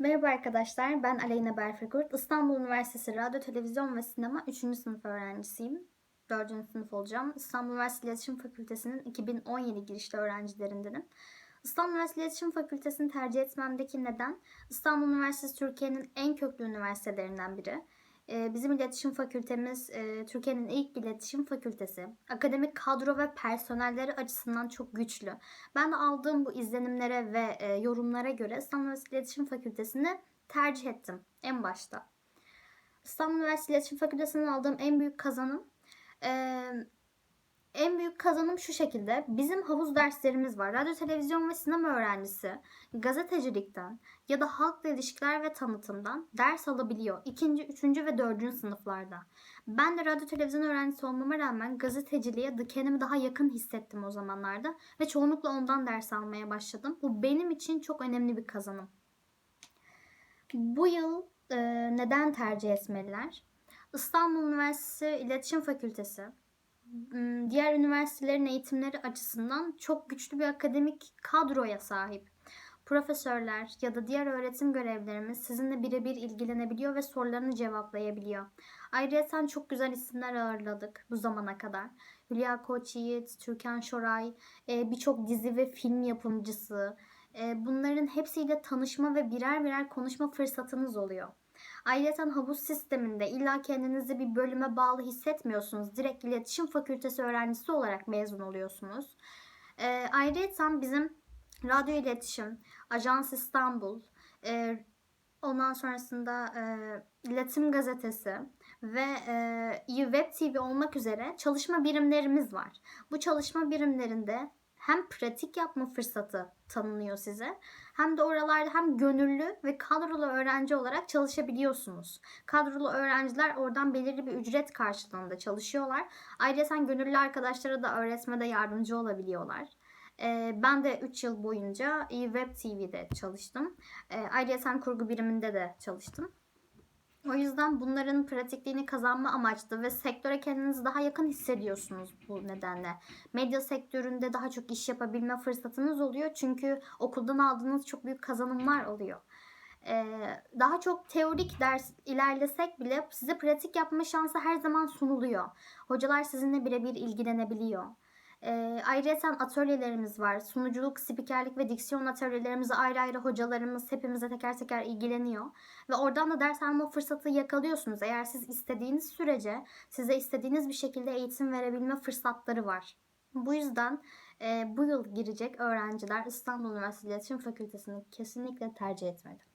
Merhaba arkadaşlar, ben Aleyna Berfekurt. İstanbul Üniversitesi Radyo, Televizyon ve Sinema 3. sınıf öğrencisiyim. 4. sınıf olacağım. İstanbul Üniversitesi İletişim Fakültesi'nin 2017 girişli öğrencilerindenim. İstanbul Üniversitesi İletişim Fakültesini tercih etmemdeki neden, İstanbul Üniversitesi Türkiye'nin en köklü üniversitelerinden biri. Ee, Bizim iletişim fakültemiz e, Türkiye'nin ilk iletişim fakültesi. Akademik kadro ve personelleri açısından çok güçlü. Ben aldığım bu izlenimlere ve e, yorumlara göre İstanbul Üniversitesi İletişim Fakültesini tercih ettim en başta. İstanbul Üniversitesi İletişim Fakültesi'nden aldığım en büyük kazanım e, en büyük kazanım şu şekilde. Bizim havuz derslerimiz var. Radyo, televizyon ve sinema öğrencisi gazetecilikten ya da halkla ilişkiler ve tanıtımdan ders alabiliyor. İkinci, üçüncü ve dördüncü sınıflarda. Ben de radyo, televizyon öğrencisi olmama rağmen gazeteciliğe kendimi daha yakın hissettim o zamanlarda. Ve çoğunlukla ondan ders almaya başladım. Bu benim için çok önemli bir kazanım. Bu yıl e, neden tercih etmeliler? İstanbul Üniversitesi İletişim Fakültesi diğer üniversitelerin eğitimleri açısından çok güçlü bir akademik kadroya sahip. Profesörler ya da diğer öğretim görevlerimiz sizinle birebir ilgilenebiliyor ve sorularını cevaplayabiliyor. Ayrıca çok güzel isimler ağırladık bu zamana kadar. Hülya Koçyiğit, Türkan Şoray, e, birçok dizi ve film yapımcısı. E, bunların hepsiyle tanışma ve birer birer konuşma fırsatınız oluyor. Ayrıca havuz sisteminde illa kendinizi bir bölüme bağlı hissetmiyorsunuz. Direkt iletişim fakültesi öğrencisi olarak mezun oluyorsunuz. E, ayrıca bizim radyo iletişim, Ajans İstanbul, e, ondan sonrasında e, İletişim Gazetesi ve e, Web TV olmak üzere çalışma birimlerimiz var. Bu çalışma birimlerinde hem pratik yapma fırsatı tanınıyor size hem de oralarda hem gönüllü ve kadrolu öğrenci olarak çalışabiliyorsunuz. Kadrolu öğrenciler oradan belirli bir ücret karşılığında çalışıyorlar. Ayrıca sen gönüllü arkadaşlara da öğretmede yardımcı olabiliyorlar. Ee, ben de 3 yıl boyunca Web TV'de çalıştım. Ee, ayrıca sen kurgu biriminde de çalıştım. O yüzden bunların pratikliğini kazanma amaçlı ve sektöre kendinizi daha yakın hissediyorsunuz bu nedenle. Medya sektöründe daha çok iş yapabilme fırsatınız oluyor. Çünkü okuldan aldığınız çok büyük kazanımlar oluyor. Ee, daha çok teorik ders ilerlesek bile size pratik yapma şansı her zaman sunuluyor. Hocalar sizinle birebir ilgilenebiliyor. E, ayrıca atölyelerimiz var. Sunuculuk, spikerlik ve diksiyon atölyelerimizi ayrı ayrı hocalarımız hepimize teker teker ilgileniyor. Ve oradan da ders alma fırsatı yakalıyorsunuz. Eğer siz istediğiniz sürece size istediğiniz bir şekilde eğitim verebilme fırsatları var. Bu yüzden e, bu yıl girecek öğrenciler İstanbul Üniversitesi İletişim Fakültesini kesinlikle tercih etmeli.